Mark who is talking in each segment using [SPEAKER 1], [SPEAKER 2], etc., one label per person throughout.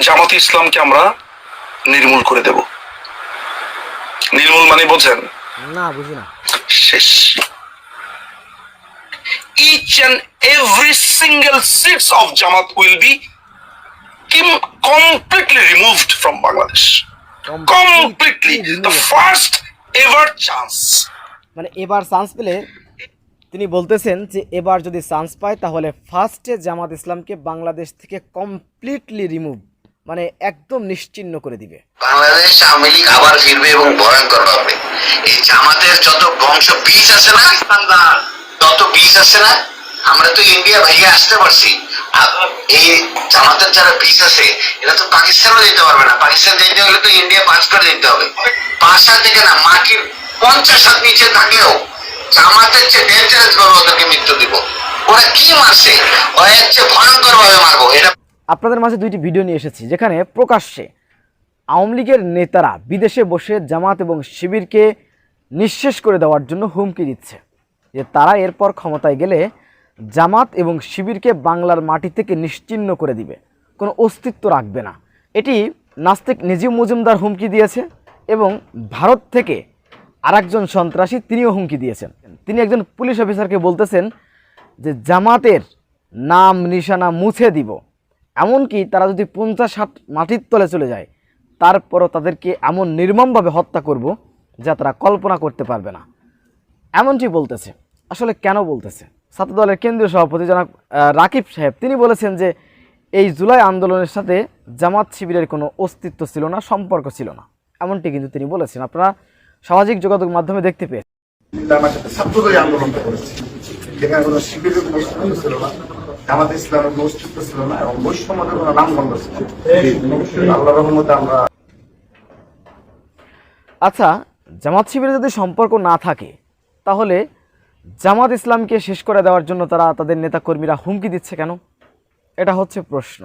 [SPEAKER 1] জামাতি ইসলামকে আমরা নির্মূল করে দেব। নির্মূল মানে বোঝেন? শেষ। Each every single seats of Jamaat will be Kim completely removed from Bangladesh completely first ever chance
[SPEAKER 2] মানে এবার চান্স পেলে তিনি বলতেছেন যে এবার যদি চান্স পায় তাহলে ফার্স্টে জামাত ইসলামকে বাংলাদেশ থেকে কমপ্লিটলি রিমুভ মানে একদম নিশ্চিহ্ন করে দিবে।
[SPEAKER 3] বাংলাদেশ আওয়ামী লীগ আবার ফিরবে এবং ভয়ঙ্কর ভাবে এই জামাতের যত বংশ বীজ আছে না তত বীজ আছে না আমরা তো ইন্ডিয়া ভাইয়া আসতে পারছি। এই জামাতের যারা বীজ আছে এটা তো পাকিস্তানও দিতে পারবে না। পাকিস্তান দিতে হলে তো ইন্ডিয়া পাঁচ করে দিতে হবে। পাঁচ হাত থেকে না মাটির পঞ্চাশ হাত নিচে থাকলেও জামাতের চেয়ে ডেঞ্জারাস ভাবে ওদেরকে মৃত্যু দিব। ওরা কি মারছে? ওরা চেয়ে ভয়ঙ্কর ভাবে মারবো। এটা
[SPEAKER 2] আপনাদের মাঝে দুইটি ভিডিও নিয়ে এসেছি, যেখানে প্রকাশ্যে আওয়ামী লীগের নেতারা বিদেশে বসে জামাত এবং শিবিরকে নিঃশেষ করে দেওয়ার জন্য হুমকি দিচ্ছে। যে তারা এরপর ক্ষমতায় গেলে জামাত এবং শিবিরকে বাংলার মাটি থেকে নিশ্চিহ্ন করে দিবে, কোনো অস্তিত্ব রাখবে না। এটি নাস্তিক নিজিম মজুমদার হুমকি দিয়েছে এবং ভারত থেকে আরেকজন সন্ত্রাসী তিনিও হুমকি দিয়েছেন। তিনি একজন পুলিশ অফিসারকে বলতেছেন যে, জামাতের নাম নিশানা মুছে দিব। এমনকি তারা যদি পঞ্চাশ ষাট মাটির তলে চলে যায়, তারপরও তাদেরকে এমন নির্মমভাবে হত্যা করব যা তারা কল্পনা করতে পারবে না। এমনটি বলতেছে। আসলে কেন বলতেছে? ছাত্র দলের কেন্দ্রীয় সভাপতি জনাব রাকিব সাহেব, তিনি বলেছেন যে এই জুলাই আন্দোলনের সাথে জামাত শিবিরের কোনো অস্তিত্ব ছিল না, সম্পর্ক ছিল না। এমনটি কিন্তু তিনি বলেছেন। আপনারা সামাজিক যোগাযোগ মাধ্যমে দেখতে পেয়েছেন।
[SPEAKER 4] আমাদের ইসলামের কোনো অস্তিত্ব ছিল না এবং বৈষম্যের কোনো নামগন্ধ ছিল আল্লাহ রহমতে আমরা
[SPEAKER 2] আচ্ছা জামাত শিবিরে যদি সম্পর্ক না থাকে তাহলে জামাত ইসলামকে শেষ করে দেওয়ার জন্য তারা তাদের নেতাকর্মীরা হুমকি দিচ্ছে কেন? এটা হচ্ছে প্রশ্ন।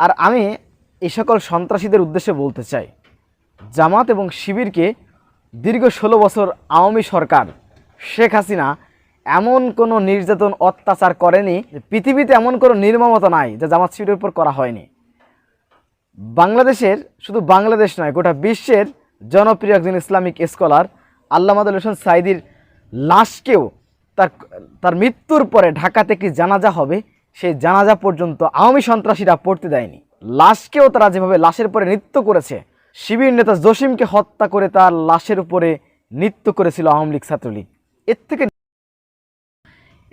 [SPEAKER 2] আর আমি এই সকল সন্ত্রাসীদের উদ্দেশ্যে বলতে চাই জামাত এবং শিবিরকে দীর্ঘ ষোলো বছর আওয়ামী সরকার শেখ হাসিনা এমন কোনো নির্যাতন, অত্যাচার করেনি পৃথিবীতে এমন কোনো নির্মমতা নাই যা জামাত শিবিরের উপর করা হয়নি। বাংলাদেশের শুধু বাংলাদেশ নয়, গোটা বিশ্বের জনপ্রিয় একজন ইসলামিক স্কলার আল্লামাদুল হোসেন সাইদির লাশকেও তার তার মৃত্যুর পরে ঢাকাতে কি জানাজা হবে, সেই জানাজা পর্যন্ত আওয়ামী সন্ত্রাসীরা পড়তে দেয়নি। লাশকেও তারা যেভাবে লাশের পরে নৃত্য করেছে, শিবির নেতা জসিমকে হত্যা করে তার লাশের উপরে নৃত্য করেছিল আওয়ামী লীগ ছাত্রলীগ। এর থেকে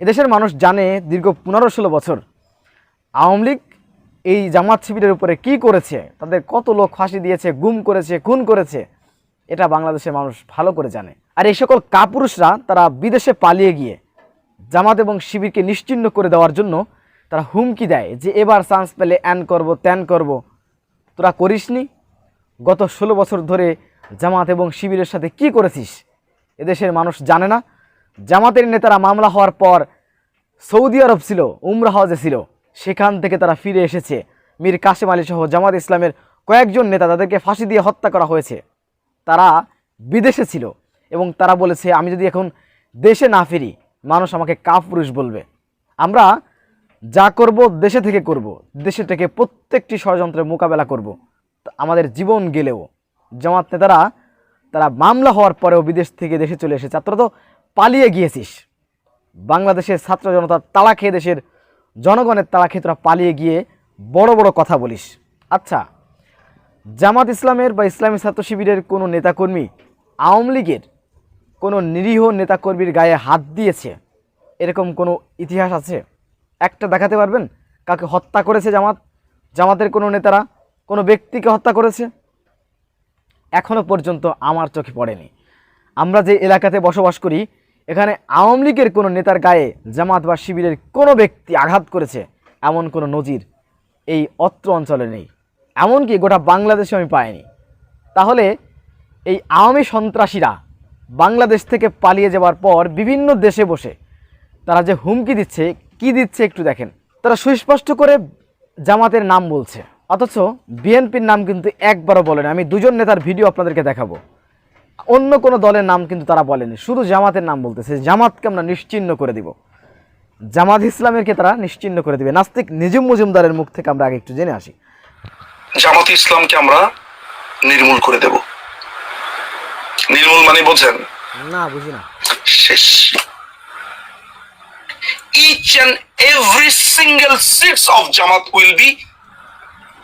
[SPEAKER 2] এদেশের মানুষ জানে দীর্ঘ পনেরো ষোলো বছর আওয়ামী লীগ এই জামাত শিবিরের উপরে কি করেছে, তাদের কত লোক ফাঁসি দিয়েছে, গুম করেছে, খুন করেছে, এটা বাংলাদেশের মানুষ ভালো করে জানে। আর এই সকল কাপুরুষরা তারা বিদেশে পালিয়ে গিয়ে জামাত এবং শিবিরকে নিশ্চিহ্ন করে দেওয়ার জন্য তারা হুমকি দেয় যে এবার চান্স পেলে অ্যান করব, ত্যান করব। তোরা করিসনি গত ষোলো বছর ধরে জামাত এবং শিবিরের সাথে কি করেছিস? এদেশের মানুষ জানে না। জামাতের নেতারা মামলা হওয়ার পর সৌদি আরব ছিল, উমরা হজে ছিল। সেখান থেকে তারা ফিরে এসেছে। মীর কাশেম আলী সহ জামাত ইসলামের কয়েকজন নেতা তাদেরকে ফাঁসি দিয়ে হত্যা করা হয়েছে। তারা বিদেশে ছিল এবং তারা বলেছে, আমি যদি এখন দেশে না ফিরি, মানুষ আমাকে কাপুরুষ বলবে। আমরা যা করব দেশে থেকে করব। দেশে থেকে প্রত্যেকটি ষড়যন্ত্রের মোকাবেলা করব। আমাদের জীবন গেলেও। জামাত নেতারা, তারা মামলা হওয়ার পরেও বিদেশ থেকে দেশে চলে এসেছে। তো পালিয়ে গিয়েছিস। বাংলাদেশের ছাত্র জনতার তালা খেয়ে দেশের জনগণের তালা খেয়ে তোরা পালিয়ে গিয়ে বড় বড় কথা বলিস। আচ্ছা জামাত ইসলামের বা ইসলামী ছাত্র শিবিরের কোনো নেতাকর্মী আওয়ামী লীগের কোনো নিরীহ নেতাকর্মীর গায়ে হাত দিয়েছে? এরকম কোনো ইতিহাস আছে? একটা দেখাতে পারবেন? কাকে হত্যা করেছে জামাত? জামাতের কোনো নেতারা? কোনো ব্যক্তিকে হত্যা করেছে? এখনও পর্যন্ত আমার চোখে পড়েনি। আমরা যে এলাকাতে বসবাস করি এখানে আওয়ামী লীগের কোনো নেতার গায়ে জামাত বা শিবিরের কোনো ব্যক্তি আঘাত করেছে, এমন কোনো নজির এই অত্র অঞ্চলে নেই। এমনকি গোটা বাংলাদেশে আমি পাইনি। তাহলে এই আওয়ামী সন্ত্রাসীরা বাংলাদেশ থেকে পালিয়ে যাওয়ার পর বিভিন্ন দেশে বসে তারা যে হুমকি দিচ্ছে, কি দিচ্ছে একটু দেখেন। তারা সুস্পষ্ট করে জামাতের নাম বলছে। অথচ বিএনপির নাম কিন্তু একবারও বলেনি আমি দুজন নেতার ভিডিও আপনাদেরকে দেখাবো। অন্য কোনো দলের নাম কিন্তু তারা বলেনি। শুধু জামাতের নাম বলতেছে। জামাতকে আমরা নিশ্চিহ্ন করে দিব। জামাত ইসলামেরকে তারা নিশ্চিহ্ন করে দিবে? নাস্তিক নিজুম মজুমদারের মুখ থেকে আমরা আগে একটু জেনে আসি।
[SPEAKER 1] জামাত ইসলামকে আমরা নির্মূল করে দেব। নির্মূল মানে বোঝেন?
[SPEAKER 2] না বুঝি না।
[SPEAKER 1] শেষ। Each and every single seats of Jamaat will be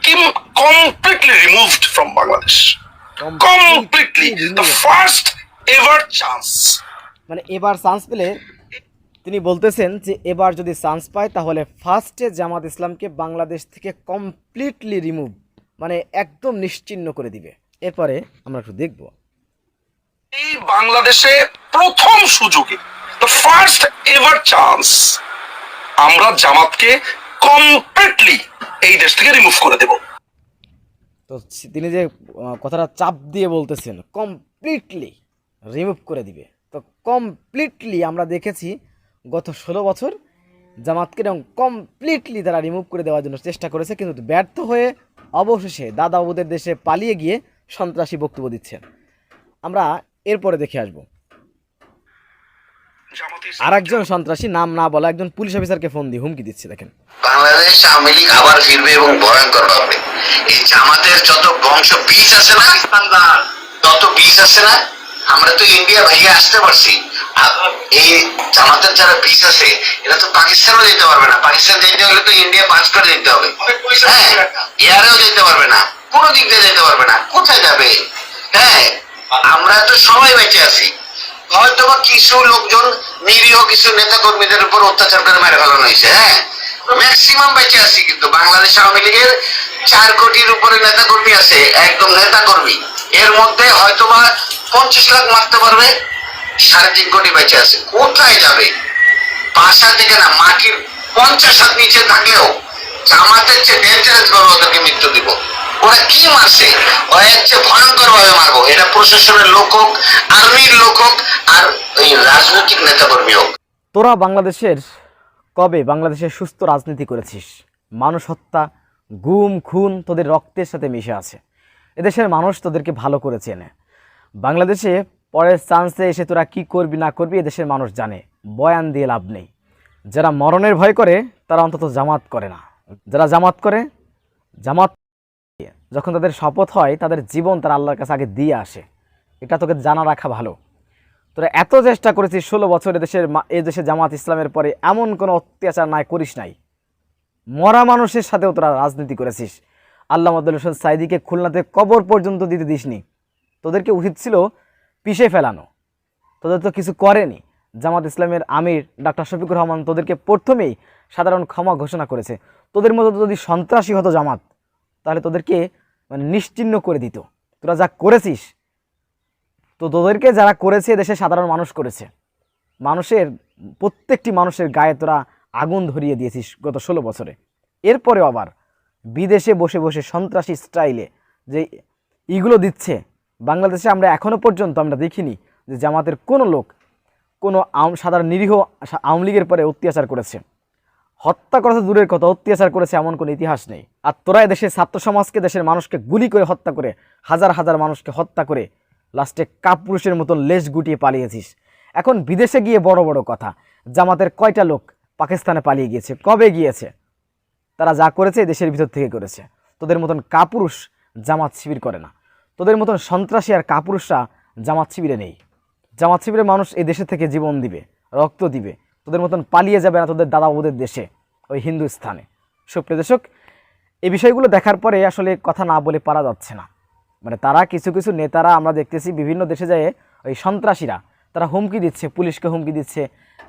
[SPEAKER 1] kim- completely removed from Bangladesh. Completely. The first ever chance.
[SPEAKER 2] মানে এবার চান্স পেলে তিনি বলতেছেন যে এবার যদি চান্স পায় তাহলে ফার্স্টে জামাত ইসলামকে বাংলাদেশ থেকে কমপ্লিটলি রিমুভ মানে একদম নিশ্চিহ্ন করে দিবে এরপরে আমরা একটু দেখব
[SPEAKER 1] এই বাংলাদেশে প্রথম সুযোগে দ্য ফার্স্ট এভার চান্স আমরা জামাতকে কমপ্লিটলি এই দেশ থেকে রিমুভ করে দেব
[SPEAKER 2] তো তিনি যে কথাটা চাপ দিয়ে বলতেছেন কমপ্লিটলি রিমুভ করে দিবে। তো কমপ্লিটলি আমরা দেখেছি গত ষোলো বছর জামাতকে এবং কমপ্লিটলি তারা রিমুভ করে দেওয়ার জন্য চেষ্টা করেছে, কিন্তু ব্যর্থ হয়ে অবশেষে দাদা বাবুদের দেশে পালিয়ে গিয়ে সন্ত্রাসী বক্তব্য দিচ্ছেন। আমরা এরপরে দেখে আসব। আর একজন সন্ত্রাসী নাম না বলা একজন পুলিশ অফিসারকে ফোন দিয়ে হুমকি দিচ্ছে দেখেন।
[SPEAKER 3] বাংলাদেশ আওয়ামী লীগ আবার ফিরবে এবং ভয়ঙ্কর ভাবে এই জামাতের যত বংশ বীজ আছে না তত বীজ আছে না আমরা তো ইন্ডিয়া ভাইয়া আসতে পারছি। এই জামাতের যারা বীজ আছে এরা তো পাকিস্তানও যেতে পারবে না। পাকিস্তান যেতে হলে তো ইন্ডিয়া পাস করে যেতে হবে। হ্যাঁ এয়ারেও যেতে পারবে না কোনো দিক দিয়ে যেতে পারবে না। কোথায় যাবে? হ্যাঁ আমরা তো সবাই বেঁচে আছি। কিছু লোকজন, নিরীহ কিছু নেতা কর্মীদের উপর অত্যাচার করে মেরে ফেলানো হয়েছে হ্যাঁ? ম্যাক্সিমাম বেঁচে আছি কিন্তু। বাংলাদেশ আওয়ামী লীগের চার কোটির উপরে নেতা কর্মী আছে, একদম নেতা কর্মী এর মধ্যে হয়তো বা পঞ্চাশ লাখ মারতে পারবে, সাড়ে তিন কোটি বেঁচে আছে। কোথায় যাবে? বাসা থেকে না, মাটির পঞ্চাশ হাত নিচে থাকলেও জামাতের চেয়ে ডেঞ্জারাস ভাবে ওদেরকে মৃত্যু দিব। ওরা কি মারছে? ওরা চেয়ে ভয়ঙ্কর ভাবে মারবো। এটা প্রশাসনের লোক হোক, আর্মির লোক হোক, আর ওই রাজনৈতিক নেতা কর্মী হোক।
[SPEAKER 2] তোরা বাংলাদেশের কবে বাংলাদেশের সুস্থ রাজনীতি করেছিস? মানুষ হত্যা, গুম, খুন তোদের রক্তের সাথে মিশে আছে। এদেশের মানুষ তোদেরকে ভালো করে চেনে। বাংলাদেশে পরের চান্সে এসে তোরা কি করবি, না করবি, এদেশের মানুষ জানে। বয়ান দিয়ে লাভ নেই। যারা মরণের ভয় করে, তারা অন্তত জামাত করে না। যারা জামাত করে, জামাত যখন তাদের শপথ হয়, তাদের জীবন তারা আল্লাহর কাছে আগে দিয়ে আসে। এটা তোকে জানা রাখা ভালো। তোরা এত চেষ্টা করেছিস, ষোলো বছর দেশের এ দেশে জামাত ইসলামের পরে এমন কোনো অত্যাচার নাই, করিস নাই। মরা মানুষের সাথেও তোরা রাজনীতি করেছিস। আল্লাহ মদুল হোসেন সাইদিকে খুলনাতে কবর পর্যন্ত দিতে দিসনি। তোদেরকে উচিত ছিল পিষে ফেলানো। তোদের তো কিছু করেনি। জামাত ইসলামের আমির ডাক্তার শফিকুর রহমান তোদেরকে প্রথমেই সাধারণ ক্ষমা ঘোষণা করেছে। তোদের মতো যদি সন্ত্রাসী হতো জামাত তাহলে তোদেরকে মানে নিশ্চিহ্ন করে দিত। তোরা যা করেছিস, তো তোদেরকে যারা করেছে দেশে সাধারণ মানুষ করেছে। মানুষের, প্রত্যেকটি মানুষের গায়ে তোরা আগুন ধরিয়ে দিয়েছিস গত ষোলো বছরে। এরপরেও আবার বিদেশে বসে বসে সন্ত্রাসী স্টাইলে যে ইগুলো দিচ্ছে, বাংলাদেশে আমরা এখনও পর্যন্ত আমরা দেখিনি যে জামাতের কোনো লোক কোনো সাধারণ নিরীহ আওয়ামী লীগের পরে অত্যাচার করেছে। হত্যা করেছে দূরের কথা, অত্যাচার করেছে এমন কোনো ইতিহাস নেই। আর তোরা দেশের ছাত্র সমাজকে, দেশের মানুষকে গুলি করে হত্যা করে, হাজার হাজার মানুষকে হত্যা করে লাস্টে কাপুরুষের মতন লেজ গুটিয়ে পালিয়েছিস। এখন বিদেশে গিয়ে বড় বড় কথা, জামাতের কয়টা লোক পাকিস্তানে পালিয়ে গিয়েছে, কবে গিয়েছে? তারা যা করেছে দেশের ভিতর থেকে করেছে। তোদের মতন কাপুরুষ জামাত শিবির করে না। তোদের মতন সন্ত্রাসী আর কাপুরুষরা জামাত শিবিরে নেই। জামাত শিবিরের মানুষ এই দেশে থেকে জীবন দিবে, রক্ত দিবে। তোদের মতন পালিয়ে যাবে না তোদের দাদা বাবুদের দেশে, ওই হিন্দুস্থানে। সুপ্রিয় দর্শক, এই বিষয়গুলো দেখার পরে আসলে কথা না বলে পারা যাচ্ছে না। মানে তারা কিছু কিছু নেতারা আমরা দেখতেছি বিভিন্ন দেশে যায় ওই সন্ত্রাসীরা, তারা হুমকি দিচ্ছে, পুলিশকে হুমকি দিচ্ছে,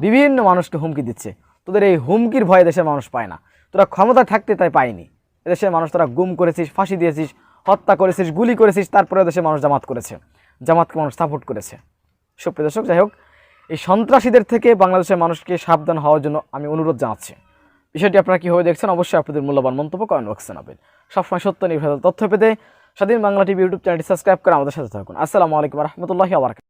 [SPEAKER 2] বিভিন্ন মানুষকে হুমকি দিচ্ছে। তোদের এই হুমকির ভয়ে দেশের মানুষ পায় না। তোরা ক্ষমতা থাকতে তাই পায়নি দেশের মানুষ তোরা গুম করেছিস, ফাঁসি দিয়েছিস, হত্যা করেছিস, গুলি করেছিস তারপরে দেশের মানুষ জামাত করেছে। জামাতকে মানুষ সাপোর্ট করেছে। সুপ্রিয় দর্শক, যাই হোক এই সন্ত্রাসীদের থেকে বাংলাদেশের মানুষকে সাবধান হওয়ার জন্য আমি অনুরোধ জানাচ্ছি। বিষয়টি আপনারা কীভাবে দেখছেন অবশ্যই আপনাদের মূল্যবান মন্তব্য কমেন্ট বক্সে নেবেন সবসময় সত্য নির্ভর তথ্য পেতে স্বাধীন বাংলা টিভি ইউটিউব চ্যানেলটি সাবস্ক্রাইব করে আমাদের সাথে থাকুন। আসসালামু আলাইকুম রহমতুল্লাহি আবার